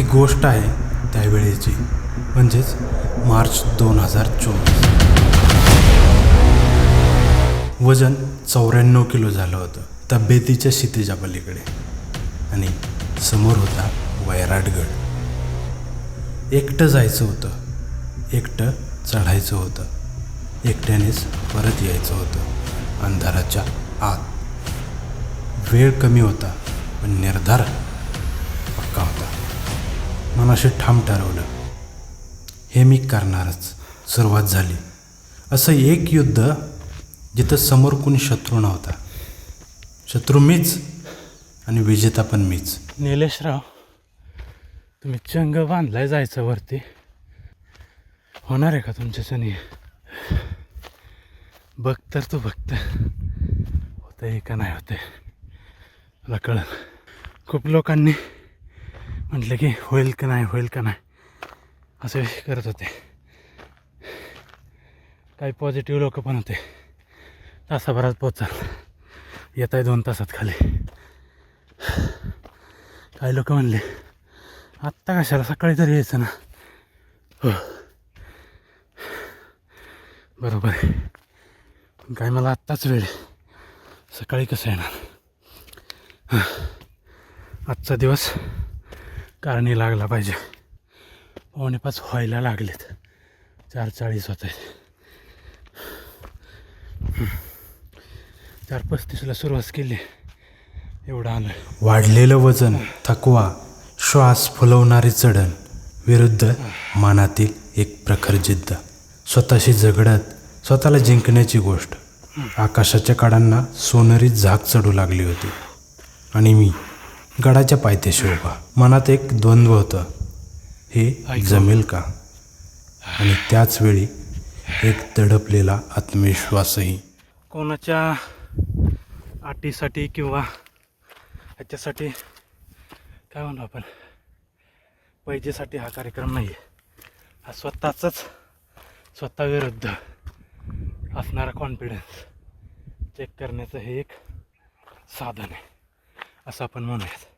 ही गोष्ट आहे त्यावेळेची म्हणजेच मार्च दोन हजार चोवीस. वजन चौऱ्याण्णव किलो झालं होतं तब्येतीच्या क्षितिजा पलीकडे. आणि समोर होता वैराटगड. एकटं जायचं होतं एकटं चढायचं होतं एकट्यानेच परत यायचं होतं अंधाराच्या आत. वेळ कमी होता पण निर्धार मनाशी ठाम ठरवलं. हे मी करणारच. सुरुवात झाली. असं एक युद्ध जिथं समोर कोणी शत्रू नव्हता. शत्रू मीच आणि विजेता पण मीच. निलेशराव तुम्ही चंग बांधलाय जायचं वरती. होणार आहे का तुमच्याच्याने बघ तर तू बघत होतंय का नाही होते मला कळलं. खूप लोकांनी म्हटलं की होईल का नाही होईल का नाही? असं करत होते. काही पॉझिटिव्ह लोक पण होते. तासाभरात पोचाल येत आहे दोन तासात खाली. काही लोक म्हणले आत्ता कशाला? सकाळी तरी यायचं ना. हो. बरोबर आहे. पण काय मला आत्ताच वेळ आहे. सकाळी कसं येणार? हां. आजचा दिवस कारणी लागला पाहिजे. पावणे पाच व्हायला लागलेत. चार चाळीस होत आहेत. चार पस्तीसला सुरुवात केली. एवढं आलं. वाढलेलं वजन थकवा श्वास फुलवणारे चढण विरुद्ध मनातील एक प्रखर जिद्द. स्वतःशी झगडत स्वतःला जिंकण्याची गोष्ट. आकाशाच्या काडांना सोनेरी झाक चढू लागली होती. आणि मी गडाच्या पायथ्याशी उभा. मनात एक द्वंद्व होतं. हे जमेल का? आणि त्याच वेळी एक तडपलेला आत्मविश्वासही. कोणाच्या अटीसाठी किंवा ह्याच्यासाठी काय म्हणू आपण? पैजेसाठी हा कार्यक्रम नाही आहे हा स्वतःचाच स्वतःविरुद्ध असणारा कॉन्फिडन्स चेक करण्याचं हे एक साधन आहे. असं आपण म्हणूयात.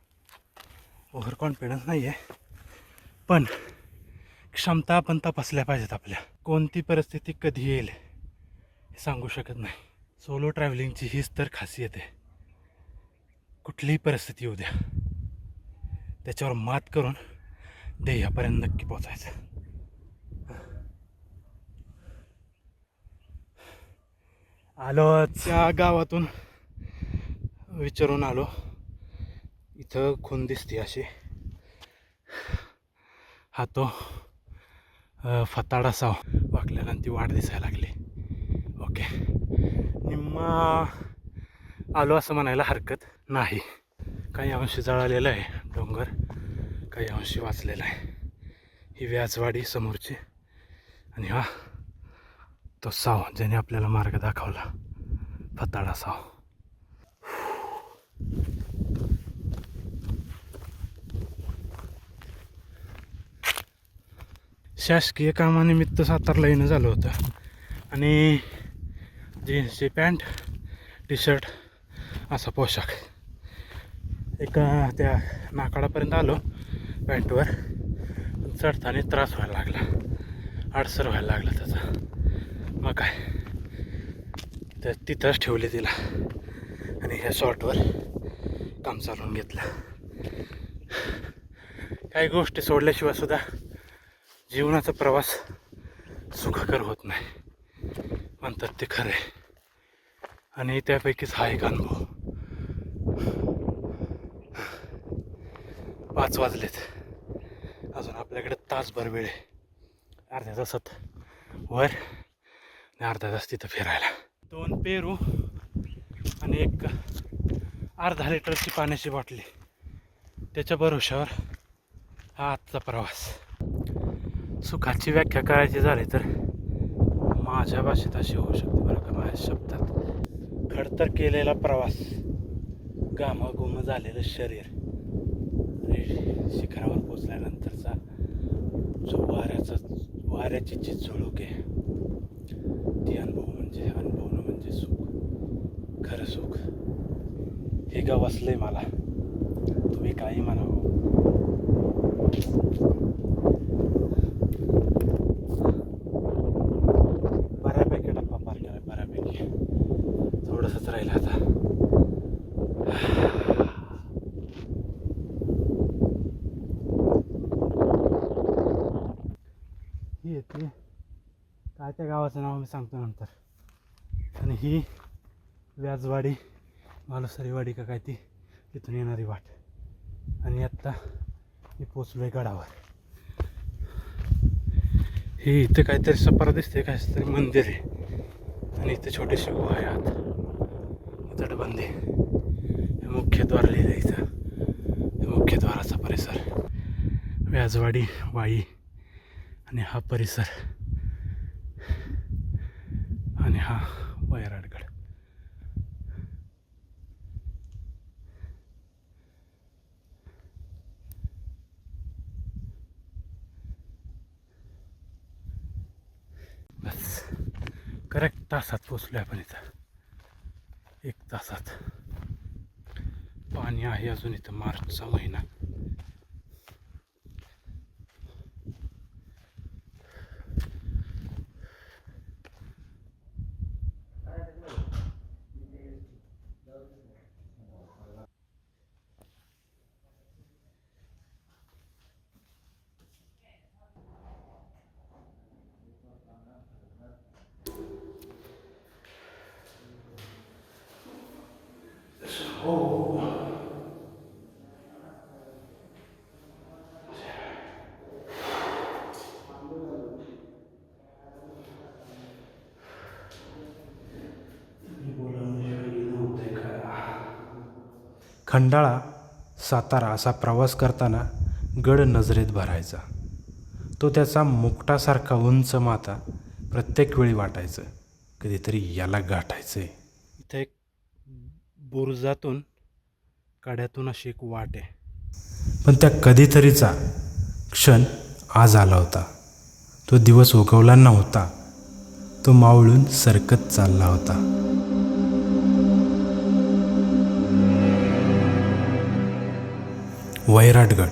ओव्हर कॉन्फिडन्स नाही आहे पण क्षमता आपण तपासल्या पाहिजेत आपल्या. कोणती परिस्थिती कधी येईल हे सांगू शकत नाही. सोलो ट्रॅव्हलिंगची हीच तर खासियत आहे. कुठलीही परिस्थिती येऊ द्या. त्याच्यावर मात करून ध्येयापर्यंत नक्की पोचायचं आलो त्या गावातून विचारून आलो. इथं खून दिसते अशी. हा तो अ, फताडा साव हो. वाकल्यानं ती वाट दिसायला लागली. ओके. निम्मा आलो असं म्हणायला हरकत नाही. काही अंशी जळालेलं आहे डोंगर. काही अंशी वाचलेला आहे. ही व्याजवाडी समोरची. आणि हा तो साव ज्याने आपल्याला मार्ग दाखवला. फताडा साव हो. शासकीय कामानिमित्त सातारला येणं झालं होतं. आणि जीन्सची पॅन्ट टी शर्ट असा पोशाख. एका त्या नाकाडापर्यंत आलो पॅन्टवर. चढताना त्रास व्हायला लागला. अडसर व्हायला लागला त्याचा. मग काय? तर तिथंच ठेवले तिला. आणि ह्या शॉर्टवर काम चालवून घेतलं. काही गोष्टी सोडल्याशिवाय सुद्धा जीवनाचा प्रवास सुखकर होत नाही. म्हणतात ते खरं आहे आणि त्यापैकीच हा एक अनुभव. पाच वाजलेत. अजून आपल्याकडे तासभर वेळ आहे. अर्ध्या तासात वर आणि अर्धा तास तिथं फिरायला. दोन पेरू आणि एक अर्धा लिटरची पाण्याची बाटली. त्याच्या भरोशावर हा आजचा प्रवास. सुखाची व्याख्या करायची झाली तर माझ्या भाषेत अशी होऊ शकते बरं का माझ्या शब्दात. खडतर केलेला प्रवास गामागुम झालेलं शरीर आणि शिखरावर पोचल्यानंतरचा जो वाऱ्याचा वाऱ्याची जी झुळूक आहे ती अनुभव म्हणजे अनुभवणं म्हणजे सुख. खरं सुख. हे गाव असलंय मला. तुम्ही काही म्हणावं बऱ्यापैकी टप्पा पार केला बऱ्यापैकी थोडंसंच राहिलं आता. ही येते काय त्या गावाचं नाव मी सांगतो नंतर. आणि ही व्याजवाडी मालुसरीवाडी का काय ती तिथून येणारी वाट. आणि आत्ता मी पोचलो आहे गडावर. हे इथं काहीतरी सपारा दिसते काहीतरी मंदिर आहे. आणि इथं छोटीशी गुहा आहे आत तटबंदी. हे मुख्यद्वार लिहिलं इथं. हे मुख्यद्वाराचा परिसर. व्याजवाडी वाई आणि हा परिसर. आणि हा वैराटगड. बस. करेक्ट तासात पोचलो आपण इथं. एक तासात. पाणी आहे अजून इथं मार्चचा महिना खंडाळा सातारा असा प्रवास करताना गड नजरेत भरायचा. तो त्याचा मुकटासारखा उंच माता प्रत्येक वेळी वाटायचं. कधीतरी याला गाठायचं. आहे इथं एक बुरुजातून कड्यातून अशी एक वाट आहे. पण त्या कधीतरीचा क्षण आज आला होता. तो दिवस उगवला नव्हता. तो मावळून सरकत चालला होता. वैराटगड.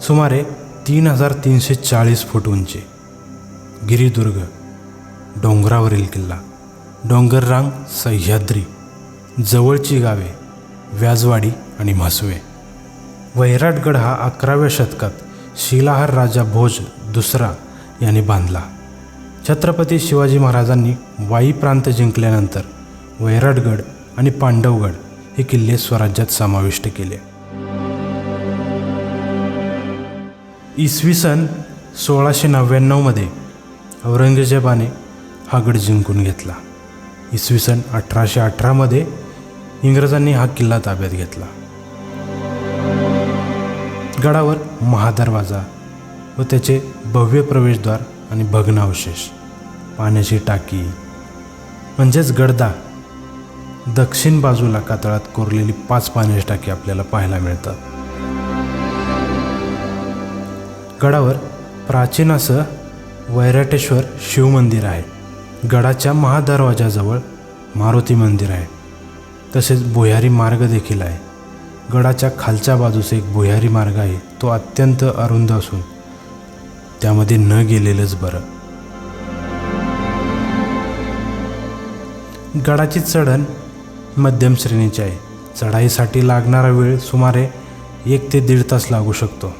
सुमारे तीन हजार तीनशे चाळीस फूट उंची. गिरिदुर्ग. डोंगरावरील किल्ला. डोंगररांग सह्याद्री. जवळची गावे व्याजवाडी आणि म्हसवे. वैराटगड हा अकराव्या शतकात शिलाहार राजा भोज दुसरा याने बांधला. छत्रपती शिवाजी महाराजांनी वाई प्रांत जिंकल्यानंतर वैराटगड आणि पांडवगड हे किल्ले स्वराज्यात समाविष्ट केले. इसवी सन सोळाशे नव्याण्णवमध्ये औरंगजेबाने हा गड जिंकून घेतला. इसवी सन अठराशे अठरामध्ये इंग्रजांनी हा किल्ला ताब्यात घेतला. गडावर महादरवाजा व त्याचे भव्य प्रवेशद्वार आणि भग्नावशेष पाण्याची टाकी म्हणजेच गडदा दक्षिण बाजूला कातळात कोरलेली पाच पाण्याची टाकी आपल्याला पाहायला मिळतात. गडावर प्राचीन असं वैराटेश्वर शिवमंदिर आहे. गडाच्या महादरवाजाजवळ मारुती मंदिर आहे. तसेच भुयारी मार्ग देखील आहे. गडाच्या खालच्या बाजूस एक भुयारी मार्ग आहे. तो अत्यंत अरुंद असून त्यामध्ये न गेलेलंच बरं. गडाची चढण मध्यम श्रेणीची आहे. चढाईसाठी लागणारा वेळ सुमारे एक ते दीड तास लागू शकतो.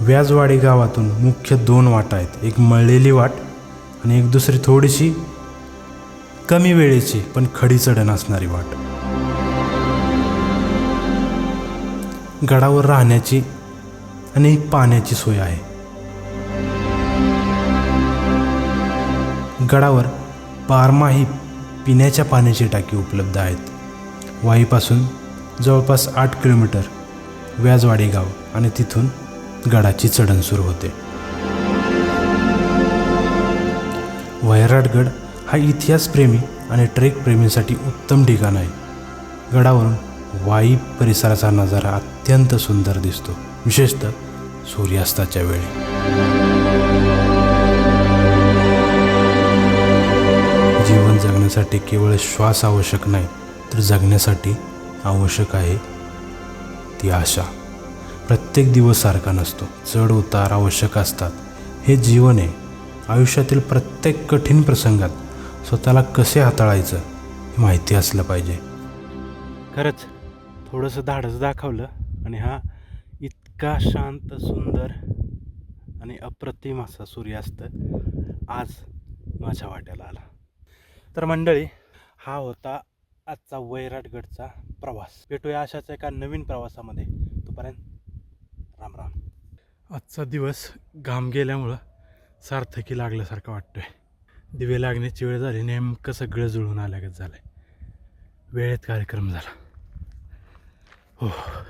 व्याजवाडी गावातून मुख्य दोन वाटा आहेत. एक मळलेली वाट आणि एक दुसरी थोडीशी कमी वेळेची पण खडी चढण असणारी वाट. गडावर राहण्याची आणि पाण्याची सोय आहे. गडावर बारमाही पिण्याच्या पाण्याची टाकी उपलब्ध आहेत. वाईपासून जवळपास आठ किलोमीटर व्याजवाडी गाव आणि तिथून गडाची चढण सुरू होते. वैराटगड हा इतिहासप्रेमी आणि ट्रेकप्रेमींसाठी उत्तम ठिकाण आहे. गडावरून वाई परिसराचा नजारा अत्यंत सुंदर दिसतो विशेषतः सूर्यास्ताच्या वेळी. जीवन जगण्यासाठी केवळ श्वास आवश्यक नाही तर जगण्यासाठी आवश्यक आहे ती आशा. प्रत्येक दिवस सारखा नसतो चढ उतार आवश्यक असतात. हे जीवन आहे. आयुष्यातील प्रत्येक कठीण प्रसंगात स्वतःला कसे हाताळायचं हे माहिती असलं पाहिजे. खरंच थोडंसं धाडस दाखवलं आणि हा इतका शांत सुंदर आणि अप्रतिम असा सूर्यास्त आज माझ्या वाट्याला आला. तर मंडळी हा होता आजचा वैराटगडचा प्रवास. भेटूया अशाच एका नवीन प्रवासामध्ये. तोपर्यंत राम राम. आजचा दिवस घाम गेल्यामुळं सार्थकी लागल्यासारखं वाटतोय. दिवे लागण्याची वेळ झाली नेमकं सगळं जुळून आल्यागत झालं आहे वेळेत कार्यक्रम झाला हो oh.